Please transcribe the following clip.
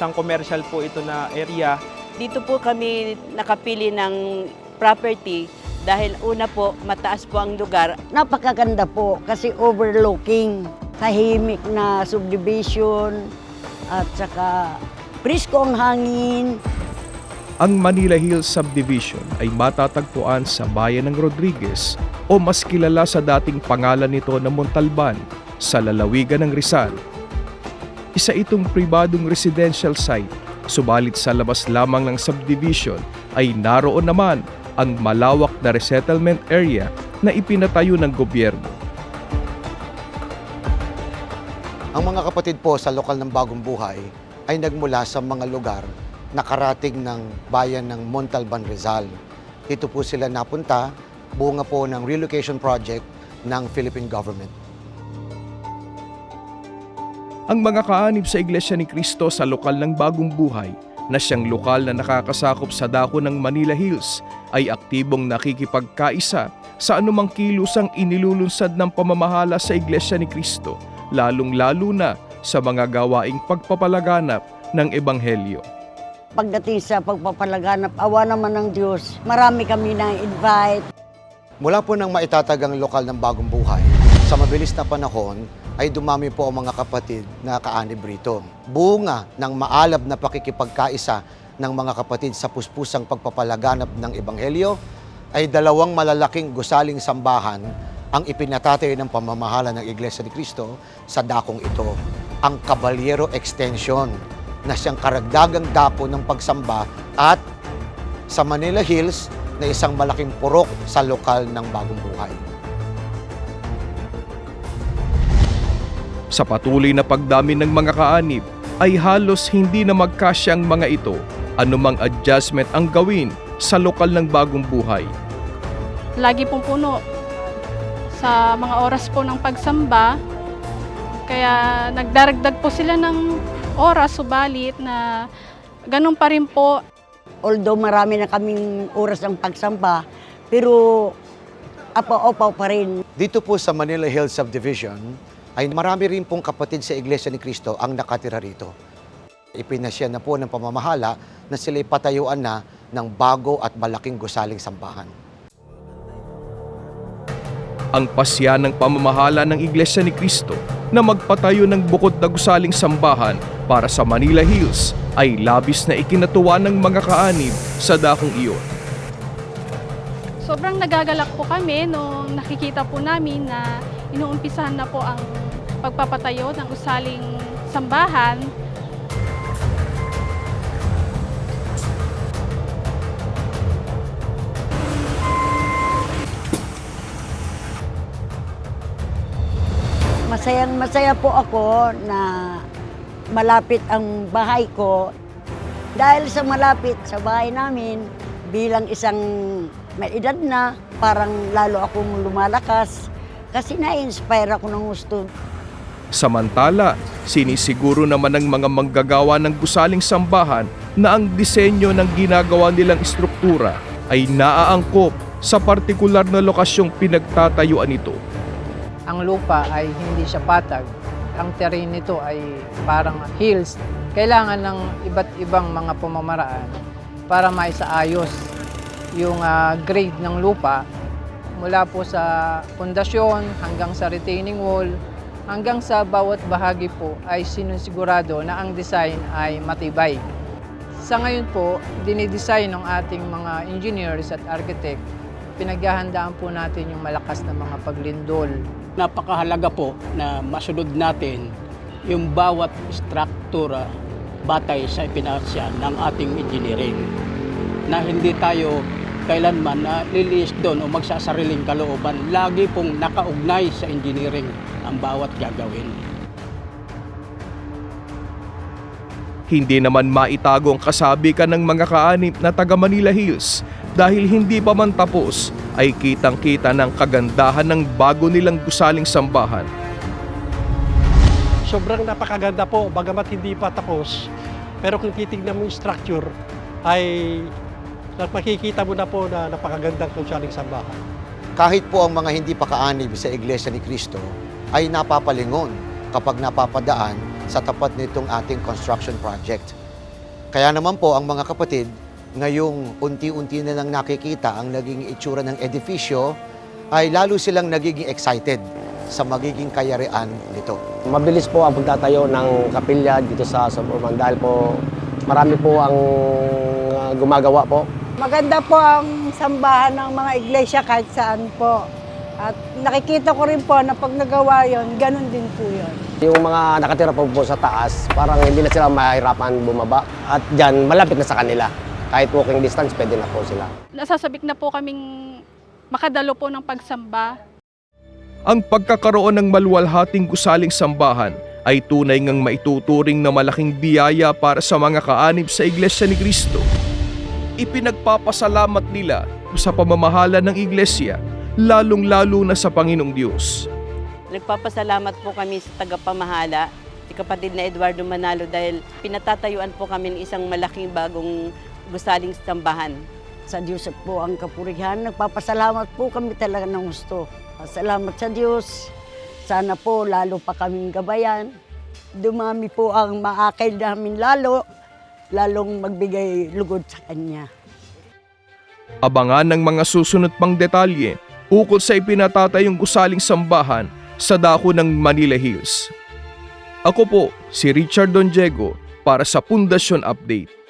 Isang commercial po ito na area. Dito po kami nakapili ng property dahil una po, mataas po ang lugar. Napakaganda po kasi overlooking, tahimik na subdivision at saka presko ang hangin. Ang Manila Hills Subdivision ay matatagpuan sa bayan ng Rodriguez o mas kilala sa dating pangalan nito na Montalban sa lalawigan ng Rizal. Isa itong pribadong residential site, subalit sa labas lamang ng subdivision ay naroon naman ang malawak na resettlement area na ipinatayo ng gobyerno. Ang mga kapatid po sa lokal ng Bagong Buhay ay nagmula sa mga lugar na karating ng bayan ng Montalban, Rizal. Dito po sila napunta, bunga po ng relocation project ng Philippine government. Ang mga kaanib sa Iglesia ni Cristo sa lokal ng Bagong Buhay na siyang lokal na nakakasakop sa dako ng Manila Hills ay aktibong nakikipagkaisa sa anumang kilusang inilulunsad ng pamamahala sa Iglesia ni Cristo, lalong-lalo na sa mga gawaing pagpapalaganap ng Ebanghelyo. Pagdating sa pagpapalaganap, awa naman ng Diyos, marami kami na invite. Mula po nang maitatag ang lokal ng Bagong Buhay, sa mabilis na panahon ay dumami po ang mga kapatid na kaanib rito. Bunga ng maalab na pakikipagkaisa ng mga kapatid sa puspusang pagpapalaganap ng Ebanghelyo ay dalawang malalaking gusaling sambahan ang ipinatatay ng pamamahala ng Iglesia ni Cristo sa dakong ito. Ang Caballero Extension na siyang karagdagang dako ng pagsamba at sa Manila Hills na isang malaking purok sa lokal ng Bagong Buhay. Sa patuloy na pagdami ng mga kaanib ay halos hindi na magkasyang mga ito anumang adjustment ang gawin sa lokal ng bagong buhay. lagi pong puno sa mga oras po ng pagsamba. Kaya nagdaragdag po sila ng oras, subalit na ganun pa rin po. Although marami na kaming oras ng pagsamba, pero apaw-apaw pa rin. Dito po sa Manila Hills Subdivision ay marami rin pong kapatid sa Iglesia ni Cristo ang nakatira rito. Ipinasya na po ng pamamahala na sila ipatayuan na ng bago at malaking gusaling sambahan. Ang pasya ng pamamahala ng Iglesia ni Cristo na magpatayo ng bukod na gusaling sambahan para sa Manila Hills ay labis na ikinatuwa ng mga kaanib sa dakong iyon. Sobrang nagagalak po kami nung nakikita po namin na inuumpisahan na po ang pagpapatayo ng usaling sambahan. Masayang masaya po ako na malapit ang bahay ko. Dahil sa malapit sa bahay namin, bilang isang may edad na, parang lalo akong lumalakas. Kasi na-inspire ako ng gusto. Samantala, sinisiguro naman ng mga manggagawa ng gusaling sambahan na ang disenyo ng ginagawa nilang istruktura ay naaangkop sa partikular na lokasyong pinagtatayuan ito. ang lupa ay hindi siya patag. Ang terrain nito ay parang hills. Kailangan ng iba't ibang mga pamamaraan para maisaayos yung ah, grade ng lupa mula po sa pundasyon hanggang sa retaining wall hanggang sa bawat bahagi po ay sinusigurado na ang design ay matibay. Sa ngayon po, dinidesign ng ating mga engineers at architect, pinaghahandaan po natin yung malakas na mga paglindol napakahalaga po na masunod natin yung bawat struktura batay sa ipinasya ng ating engineering. Na hindi tayo kailanman na liliis doon o magsasariling kalooban. Lagi pong nakaugnay sa engineering ang bawat gagawin. Hindi naman maitago ang kasabikan ng mga kaanib na taga Manila Hills dahil hindi pa man tapos ay kitang-kita ng kagandahan ng bago nilang gusaling sambahan. sobrang napakaganda po, bagamat hindi pa tapos. Pero kung titignan mo yung structure, ay makikita mo na po na napakagandang kunsaling sambahan. Kahit po ang mga hindi pa kaanib sa Iglesia ni Cristo ay napapalingon kapag napapadaan sa tapat nitong ating construction project. Kaya naman po ang mga kapatid, ngayong unti-unti na lang nakikita ang naging itsura ng edifisyo, ay lalo silang nagiging excited sa magiging kayarian nito. Mabilis po ang pagtatayo ng kapilya dito sa Suburban dahil po marami po ang uh, gumagawa po. Maganda po ang sambahan ng mga iglesia kahit saan po. At nakikita ko rin po na pag nagawa yon, ganun din po yun. Yung mga nakatira po po sa taas, parang hindi na sila mahirapan bumaba. At dyan, malapit na sa kanila. Kahit walking distance, pwede na po sila. Nasasabik na po kaming makadalo po ng pagsamba. Ang pagkakaroon ng maluwalhating gusaling sambahan ay tunay ngang maituturing na malaking biyaya para sa mga kaanib sa Iglesia ni Cristo. Ipinagpapasalamat nila sa pamamahala ng Iglesia, lalong-lalo na sa Panginoong Diyos. Nagpapasalamat po kami sa tagapamahala, si kapatid na Eduardo Manalo dahil pinatatayuan po kami ng isang malaking bagong gusaling sambahan. Sa Diyos po ang kapurihan. Nagpapasalamat po kami talaga ng gusto. Salamat sa Diyos. Sana po lalo pa kaming gabayan. Dumami po ang maakay namin lalo, lalong magbigay lugod sa Kanya. Abangan ng mga susunod pang detalye ukol sa ipinatatayong gusaling sambahan sa dako ng Manila Hills. Ako po si Richard Don Diego para sa Pundasyon Update.